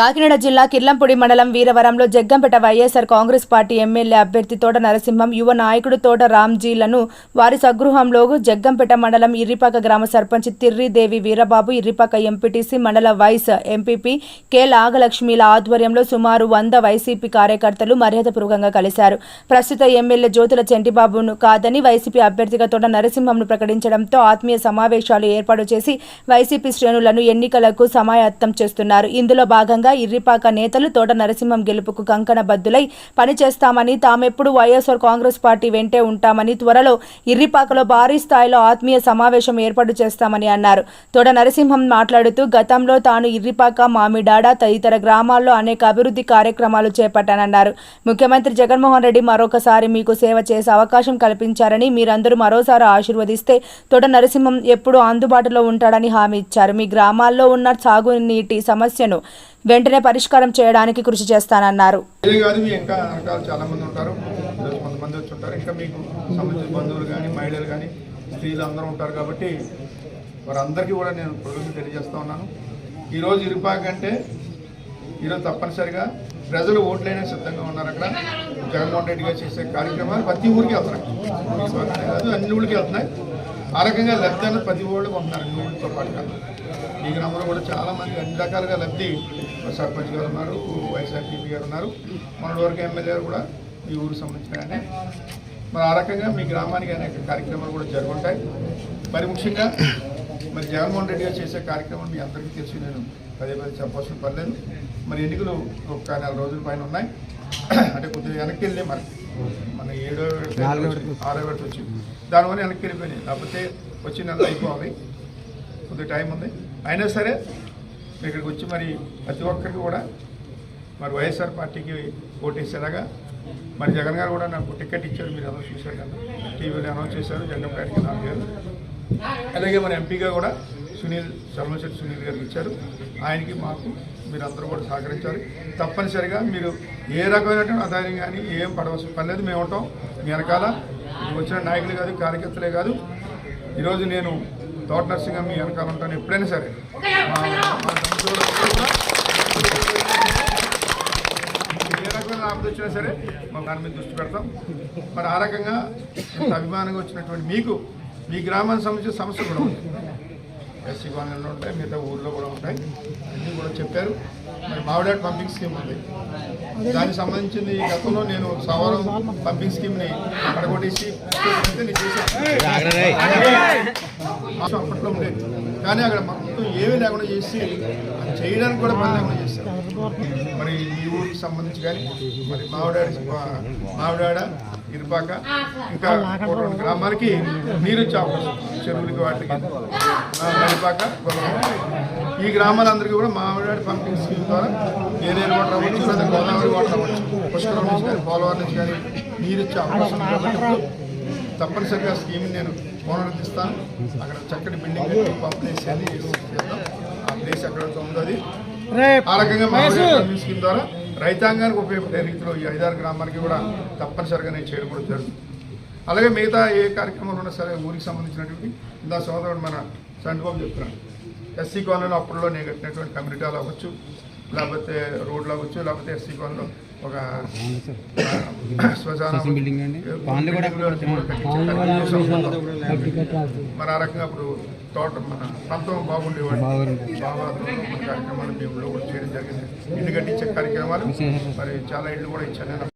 కాకినాడ జిల్లా కిర్లంపూడి మండలం వీరవరంలో Jaggampeta YSR Congress party MLA అభ్యర్థి తోట నరసింహం యువ నాయకుడు తోట రామ్జీలను వారి స్వగృహంలో జగ్గంపేట మండలం ఇర్రిపాక గ్రామ సర్పంచ్ తిర్రిదేవి వీరబాబు ఇర్రిపాక ఎంపీటీసీ మండల వైస్ ఎంపీపీ కె నాగలక్ష్మిల ఆధ్వర్యంలో సుమారు వంద వైసీపీ కార్యకర్తలు మర్యాదపూర్వకంగా కలిశారు. ప్రస్తుత ఎమ్మెల్యే జ్యోతుల చెంటిబాబును కాదని వైసీపీ అభ్యర్థిగా తోట నరసింహంను ప్రకటించడంతో ఆత్మీయ సమావేశాలు ఏర్పాటు చేసి వైసీపీ శ్రేణులను ఎన్నికలకు సమాయత్తం చేస్తున్నారు. ఇందులో భాగంగా ఇర్రిపాక నేతలు తోట నరసింహం గెలుపుకు కంకణ బద్దులై పనిచేస్తామని తామెప్పుడు వైఎస్ఆర్ కాంగ్రెస్ పార్టీ వెంటే ఉంటామని త్వరలో ఇర్రిపాకలో భారీ స్థాయిలో ఆత్మీయ సమావేశం ఏర్పాటు చేస్తామని అన్నారు. తోట నరసింహం మాట్లాడుతూ గతంలో తాను ఇర్రిపాక మామిడాడ తదితర గ్రామాల్లో అనేక అభివృద్ధి కార్యక్రమాలు చేపట్టానన్నారు. ముఖ్యమంత్రి జగన్మోహన్ రెడ్డి మరొకసారి మీకు సేవ చేసే అవకాశం కల్పించారని మీరందరూ మరోసారి ఆశీర్వదిస్తే తోట నరసింహం ఎప్పుడూ అందుబాటులో ఉంటాడని హామీ ఇచ్చారు. మీ గ్రామాల్లో ఉన్న సాగునీటి సమస్యను వెంటనే పరిష్కారం చేయడానికి కృషి చేస్తానన్నారు. ఇదే కాదు మీ ఇంకా చాలా మంది ఉంటారు. కొంతమంది వచ్చి ఉంటారు. ఇంకా మీకు సంబంధించిన బంధువులు కానీ మహిళలు కానీ స్త్రీలు అందరూ ఉంటారు కాబట్టి వారందరికీ కూడా నేను కృతజ్ఞతలు తెలియజేస్తా ఉన్నాను. ఈరోజు ఇరుపాక అంటే ఈరోజు తప్పనిసరిగా ప్రజలు ఓట్లైనా సిద్ధంగా ఉన్నారు అక్కడ. జగన్మోహన్ రెడ్డి గారు చేసే కార్యక్రమాలు ప్రతి ఊరికి వెళ్తున్నాయి. కాదు అన్ని ఊళ్ళకి వెళ్తున్నాయి. ఆ రకంగా లబ్ధి అనేది ప్రతి ఊళ్ళకి ఉంటున్నారు అన్ని ఊళ్ళతో పాటుగా ఈ గ్రామంలో కూడా చాలా మంది అన్ని రకాలుగా లబ్ధి సర్పంచ్ గారు ఉన్నారు వైఎస్ఆర్టీపీ గారు ఉన్నారు. మొన్నటి వరకు ఎమ్మెల్యే గారు కూడా ఈ ఊరికి సంబంధించిన ఆయన మరి ఆ రకంగా మీ గ్రామానికి అనేక కార్యక్రమాలు కూడా జరుగుంటాయి. మరి ముఖ్యంగా మరి జగన్మోహన్ రెడ్డి గారు చేసే కార్యక్రమం మీ అందరికీ తెలిసి నేను పదే పదే చెప్పాల్సిన పర్లేదు మరి ఎన్నికలు ఒక నెల రోజుల పైన ఉన్నాయి. అంటే కొద్దిగా వెనక్కి వెళ్ళి మరి. మన ఏడో ఆరో విడత వచ్చింది దానివల్ల వెనక్కి వెళ్ళిపోయినాయి. లేకపోతే వచ్చి నెల అయిపోవాలి. కొద్దిగా టైం ఉంది. అయినా సరే ఇక్కడికి వచ్చి మరి ప్రతి ఒక్కరికి కూడా మరి వైఎస్ఆర్ పార్టీకి ఓటేసేలాగా మరి జగన్ గారు కూడా నాకు టికెట్ ఇచ్చారు మీరు అనౌన్స్ చేశారు కదా. టీవీలో అనౌన్స్ చేశారు జగన్ గారికి నాలుగు గారు అలాగే మన ఎంపీగా కూడా సునీల్ శర్మశెట్టి సునీల్ గారికి ఇచ్చారు. ఆయనకి మాకు మీరు అందరూ కూడా సహకరించాలి. తప్పనిసరిగా మీరు ఏ రకమైనటువంటి ఆదాయం కానీ ఏం పడవలసిన పని లేదు మేము ఉంటాం. మీ వెనకాల వచ్చిన నాయకులు కాదు కార్యకర్తలే కాదు. ఈరోజు నేను తోట నర్సింగ్ మీ వెనకాల ఉంటాను. ఎప్పుడైనా సరే ఏ రకమైన ఆపద వచ్చినా సరే మా దాని మీద దృష్టి పెడతాం మరి ఆ రకంగా ఇంత అభిమానంగా వచ్చినటువంటి మీకు మీ గ్రామానికి సంబంధించిన సమస్య కూడా ఉంటాయి ఎస్సీ కాలనీలో ఉంటాయి మిగతా ఊళ్ళో కూడా ఉంటాయి అన్నీ కూడా చెప్పారు మరి మావిడాట్ పంపింగ్ స్కీమ్ ఉంది దానికి సంబంధించింది గతంలో నేను సవారం పంపింగ్ స్కీమ్ని పడగొట్టేసి నేను చేశాను మాకు అప్పట్లో ఉండేది కానీ అక్కడ మొత్తం ఏమీ లేకుండా చేసి చేయడానికి కూడా పని లేకుండా చేశారు. మరి ఈ ఊరికి సంబంధించి కానీ మరి మావిడాడ మావిడాడ ఇరుపాక ఇంకా ఒక రెండు గ్రామాలకి నీరు వచ్చే అవకాశం చెరువులకి వాటికి. నడిపాక ఈ గ్రామాలందరికీ కూడా మామిడాడి పంపింగ్ స్కీమ్ ద్వారా ఏరియల్ వాటర్ అవ్వచ్చు లేదా గోదావరి వాటర్ అవ్వచ్చు పుష్కరం నుంచి కానీ పోలవరం నుంచి కానీ నీరు వచ్చే అవకాశం తప్పనిసరిగా స్కీమ్ నేను పునరుద్ధరిస్తాను. అక్కడ చక్కటి బిల్డింగ్ పంపిణీ చేద్దాం. ఆ ప్లేస్ ఎక్కడ ఉందో అది. ఆ రకంగా స్కీమ్ ద్వారా రైతాంగానికి ఉపయోగపడే రీతిలో ఈ ఐదారు గ్రామానికి కూడా తప్పనిసరిగా నేను చేయడం కూడా జరుగుతుంది. అలాగే మిగతా ఏ కార్యక్రమాలు ఉన్నా సరే ఊరికి సంబంధించినటువంటి ఇందా సోదరుడు మన చంద్రబాబు చెప్తున్నాను ఎస్సీ కాలనీలో అప్పుడులో నేను కట్టినటువంటి కమ్యూనిటీలు అవ్వచ్చు లేకపోతే రోడ్లు అవ్వచ్చు లేకపోతే ఎస్సీ కాలనీలో ఒక శ్మశానం మరి ఆ రకంగా ఇప్పుడు తోట మన ప్రాంతం బాగుండేవాడు. బాగా కార్యక్రమాలు మేము కూడా చేయడం జరిగింది. ఇల్లు కట్టించే కార్యక్రమాలు మరి చాలా ఇళ్ళు కూడా ఇచ్చాను